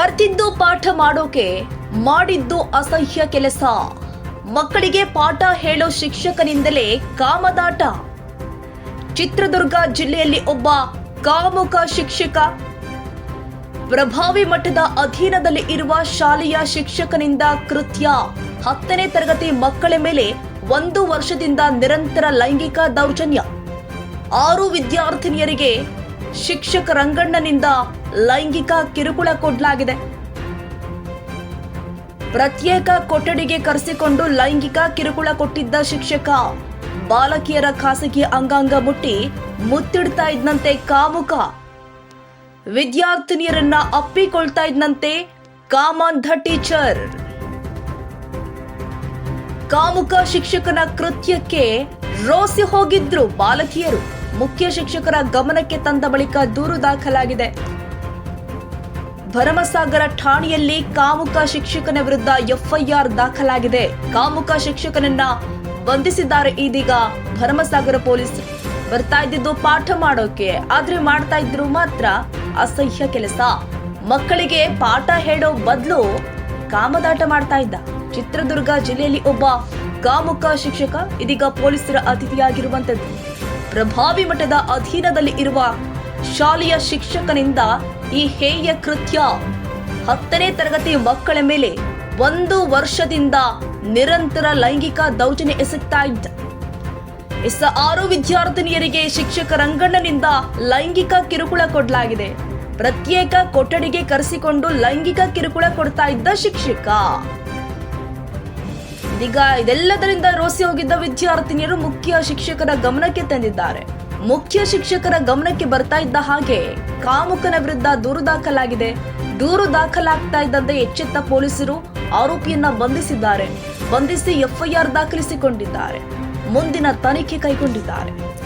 ಬರ್ತಿದ್ದು ಪಾಠ ಮಾಡೋಕೆ, ಮಾಡಿದ್ದು ಅಸಹ್ಯ ಕೆಲಸ. ಮಕ್ಕಳಿಗೆ ಪಾಠ ಹೇಳೋ ಶಿಕ್ಷಕನಿಂದಲೇ ಕಾಮದಾಟ. ಚಿತ್ರದುರ್ಗ ಜಿಲ್ಲೆಯಲ್ಲಿ ಒಬ್ಬ ಕಾಮುಕ ಶಿಕ್ಷಕ. ಪ್ರಭಾವಿ ಮಠದ ಅಧೀನದಲ್ಲಿ ಇರುವ ಶಾಲೆಯ ಶಿಕ್ಷಕನಿಂದ ಕೃತ್ಯ. ಹತ್ತನೇ ತರಗತಿ ಮಕ್ಕಳ ಮೇಲೆ ಒಂದು ವರ್ಷದಿಂದ ನಿರಂತರ ಲೈಂಗಿಕ ದೌರ್ಜನ್ಯ. ಆರು ವಿದ್ಯಾರ್ಥಿನಿಯರಿಗೆ ಶಿಕ್ಷಕ ರಂಗಣ್ಣನಿಂದ ಲೈಂಗಿಕ ಕಿರುಕುಳ ಕೊಡಲಾಗಿದೆ. ಪ್ರತ್ಯೇಕ ಕೊಠಡಿಗೆ ಕರೆಸಿಕೊಂಡು ಲೈಂಗಿಕ ಕಿರುಕುಳ ಕೊಟ್ಟಿದ್ದ ಶಿಕ್ಷಕ, ಬಾಲಕಿಯರ ಖಾಸಗಿ ಅಂಗಾಂಗ ಮುಟ್ಟಿ ಮುತ್ತಿಡ್ತಾ ಇದ್ದಂತೆ ಕಾಮುಕ. ವಿದ್ಯಾರ್ಥಿನಿಯರನ್ನ ಅಪ್ಪಿಕೊಳ್ತಾ ಇದ್ದಂತೆ ಕಾಮನ್ ಧ ಟೀಚರ್. ಕಾಮುಕ ಶಿಕ್ಷಕನ ಕೃತ್ಯಕ್ಕೆ ರೋಸಿ ಹೋಗಿದ್ರು ಬಾಲಕಿಯರು. ಮುಖ್ಯ ಶಿಕ್ಷಕರ ಗಮನಕ್ಕೆ ತಂದ ಬಳಿಕ ದೂರು ದಾಖಲಾಗಿದೆ. ಭರಮಸಾಗರ ಠಾಣೆಯಲ್ಲಿ ಕಾಮುಕ ಶಿಕ್ಷಕನ ವಿರುದ್ಧ ಎಫ್ಐಆರ್ ದಾಖಲಾಗಿದೆ. ಕಾಮುಕ ಶಿಕ್ಷಕನನ್ನ ಬಂಧಿಸಿದ್ದಾರೆ. ಇದೀಗ ಭರಮಸಾಗರ ಪೊಲೀಸ್ ಬರ್ತಾ ಇದ್ದಿದ್ದು ಪಾಠ ಮಾಡೋಕೆ. ಆದ್ರೆ ಮಾಡ್ತಾ ಇದ್ರು ಮಾತ್ರ ಅಸಹ್ಯ ಕೆಲಸ. ಮಕ್ಕಳಿಗೆ ಪಾಠ ಹೇಳೋ ಬದಲು ಕಾಮದಾಟ ಮಾಡ್ತಾ ಇದ್ದ. ಚಿತ್ರದುರ್ಗ ಜಿಲ್ಲೆಯಲ್ಲಿ ಒಬ್ಬ ಕಾಮುಕ ಶಿಕ್ಷಕ ಇದೀಗ ಪೊಲೀಸರ ಅತಿಥಿಯಾಗಿರುವಂತದ್ದು. ಪ್ರಭಾವಿ ಮಠದ ಅಧೀನದಲ್ಲಿ ಇರುವ ಶಾಲೆಯ ಶಿಕ್ಷಕನಿಂದ ಈ ಹೇಯ ಕೃತ್ಯ ಹತ್ತನೇ ತರಗತಿ ಮಕ್ಕಳ ಮೇಲೆ ಒಂದು ವರ್ಷದಿಂದ ನಿರಂತರ ಲೈಂಗಿಕ ದೌರ್ಜನ್ಯ ಎಸಗ್ತಾ ಇದ್ದ. ಇಸ ಆರು ವಿದ್ಯಾರ್ಥಿನಿಯರಿಗೆ ಶಿಕ್ಷಕ ರಂಗಣ್ಣನಿಂದ ಲೈಂಗಿಕ ಕಿರುಕುಳ ಕೊಡಲಾಗಿದೆ. ಪ್ರತ್ಯೇಕ ಕೊಠಡಿಗೆ ಕರೆಸಿಕೊಂಡು ಲೈಂಗಿಕ ಕಿರುಕುಳ ಕೊಡ್ತಾ ಇದ್ದ ಶಿಕ್ಷಕ. ಇದೀಗ ಇದೆಲ್ಲದರಿಂದ ರೋಸಿ ಹೋಗಿದ್ದ ವಿದ್ಯಾರ್ಥಿನಿಯರು ಮುಖ್ಯ ಶಿಕ್ಷಕರ ಗಮನಕ್ಕೆ ತಂದಿದ್ದಾರೆ. ಮುಖ್ಯ ಶಿಕ್ಷಕರ ಗಮನಕ್ಕೆ ಬರ್ತಾ ಇದ್ದ ಹಾಗೆ ಕಾಮುಕನ ವಿರುದ್ಧ ದೂರು ದಾಖಲಾಗಿದೆ. ದೂರು ದಾಖಲಾಗ್ತಾ ಇದ್ದಂತೆ ಎಚ್ಚೆತ್ತ ಪೊಲೀಸರು ಆರೋಪಿಯನ್ನ ಬಂಧಿಸಿದ್ದಾರೆ. ಬಂಧಿಸಿ ಎಫ್ಐಆರ್ ದಾಖಲಿಸಿಕೊಂಡಿದ್ದಾರೆ. ಮುಂದಿನ ತನಿಖೆ ಕೈಗೊಂಡಿದ್ದಾರೆ.